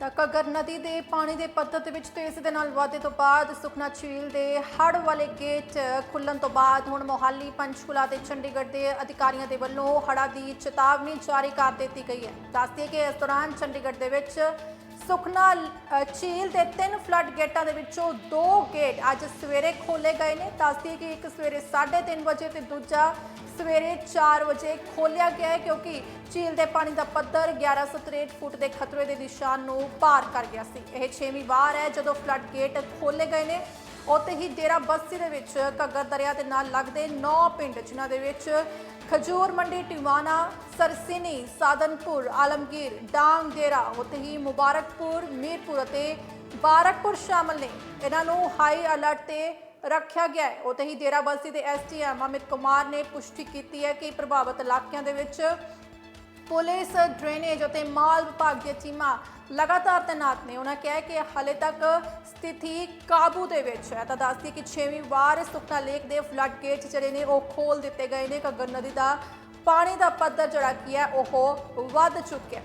ਤਾਂ ਘੱਗਰ ਨਦੀ ਦੇ ਪਾਣੀ ਦੇ ਪੱਧਰ ਦੇ ਵਿੱਚ ਤੇਜ਼ੀ ਦੇ ਨਾਲ ਵਾਧੇ ਤੋਂ ਬਾਅਦ ਸੁਖਨਾ ਝੀਲ ਦੇ ਹੜ ਵਾਲੇ ਗੇਟ ਖੁੱਲਣ ਤੋਂ ਬਾਅਦ ਹੁਣ ਮੋਹਾਲੀ, ਪੰਚਕੂਲਾ ਤੇ ਚੰਡੀਗੜ੍ਹ ਦੇ ਅਧਿਕਾਰੀਆਂ ਦੇ ਵੱਲੋਂ ਹੜ੍ਹਾਂ ਦੀ ਚੇਤਾਵਨੀ ਜਾਰੀ ਕਰ ਦਿੱਤੀ ਗਈ ਹੈ। ਦੱਸਦੇ ਕਿ ਇਸ ਦੌਰਾਨ ਚੰਡੀਗੜ੍ਹ ਦੇ ਵਿੱਚ ਸੁਖਨਾ ਝੀਲ ਦੇ ਤਿੰਨ ਫਲੱਡ ਗੇਟਾਂ ਦੇ ਵਿੱਚੋਂ ਦੋ ਗੇਟ ਅੱਜ ਸਵੇਰੇ ਖੋਲੇ ਗਏ ਨੇ। ਦੱਸਦੀ ਕਿ ਇੱਕ ਸਵੇਰੇ 3:30 ਵਜੇ ਤੇ ਦੂਜਾ ਸਵੇਰੇ 4 ਵਜੇ ਖੋਲਿਆ ਗਿਆ ਹੈ, ਕਿਉਂਕਿ ਝੀਲ ਦੇ ਪਾਣੀ ਦਾ ਪੱਧਰ 1163 ਫੁੱਟ ਦੇ ਖਤਰੇ ਦੇ ਨਿਸ਼ਾਨ ਨੂੰ ਪਾਰ ਕਰ ਗਿਆ ਸੀ। ਇਹ ਛੇਵੀਂ ਵਾਰ ਹੈ ਜਦੋਂ ਫਲੱਡ ਗੇਟ ਖੋਲੇ ਗਏ ਨੇ। ਉੱਥੇ ਹੀ ਡੇਰਾ ਬੱਸੀ ਦੇ ਵਿੱਚ ਘੱਗਰ ਦਰਿਆ ਦੇ ਨਾਲ ਲੱਗਦੇ 9 ਪਿੰਡ, ਜਿਨ੍ਹਾਂ ਦੇ ਵਿੱਚ ਖਜੂਰ ਮੰਡੀ, ਟਿਵਾਣਾ, ਸਰਸਿਨੀ, ਸਾਦਨਪੁਰ, ਆਲਮਗੀਰ, ਡਾਂਗ ਡੇਰਾ, ਉੱਥੇ ਹੀ ਮੁਬਾਰਕਪੁਰ, ਮੀਰਪੁਰ ਅਤੇ ਬਾਰਕਪੁਰ ਸ਼ਾਮਲ ਨੇ। ਇਹਨਾਂ ਨੂੰ ਹਾਈ ਅਲਰਟ ਤੇ ਰੱਖਿਆ ਗਿਆ ਹੈ। ਉੱਥੇ ਹੀ ਡੇਰਾ ਬੱਸੀ ਦੇ ਐਸਟੀਐਮ ਅਮਿਤ ਕੁਮਾਰ ਨੇ ਪੁਸ਼ਟੀ ਕੀਤੀ ਹੈ ਕਿ ਪ੍ਰਭਾਵਿਤ ਇਲਾਕਿਆਂ ਦੇ ਵਿੱਚ ਪੁਲਿਸ, ਡਰੇਨੇਜ ਅਤੇ ਮਾਲ ਵਿਭਾਗ ਦੀਆਂ ਟੀਮਾਂ ਲਗਾਤਾਰ ਤੈਨਾਤ ਨੇ। ਉਹਨਾਂ ਕਿਹਾ ਕਿ ਹਾਲੇ ਤੱਕ ਸਥਿਤੀ ਕਾਬੂ ਦੇ ਵਿੱਚ ਹੈ। ਤਾਂ ਦੱਸਦੀ ਕਿ 6ਵੀਂ ਵਾਰ ਸੁਖਨਾ ਲੇਕ ਦੇ ਫਲੱਡ ਗੇਟ ਜਿਹੜੇ ਨੇ, ਉਹ ਖੋਲ ਦਿੱਤੇ ਗਏ ਨੇ। ਘੱਗਰ ਨਦੀ ਦਾ ਪਾਣੀ ਦਾ ਪੱਧਰ ਜਿਹੜਾ ਕੀ ਹੈ, ਉਹ ਵੱਧ ਚੁੱਕਿਆ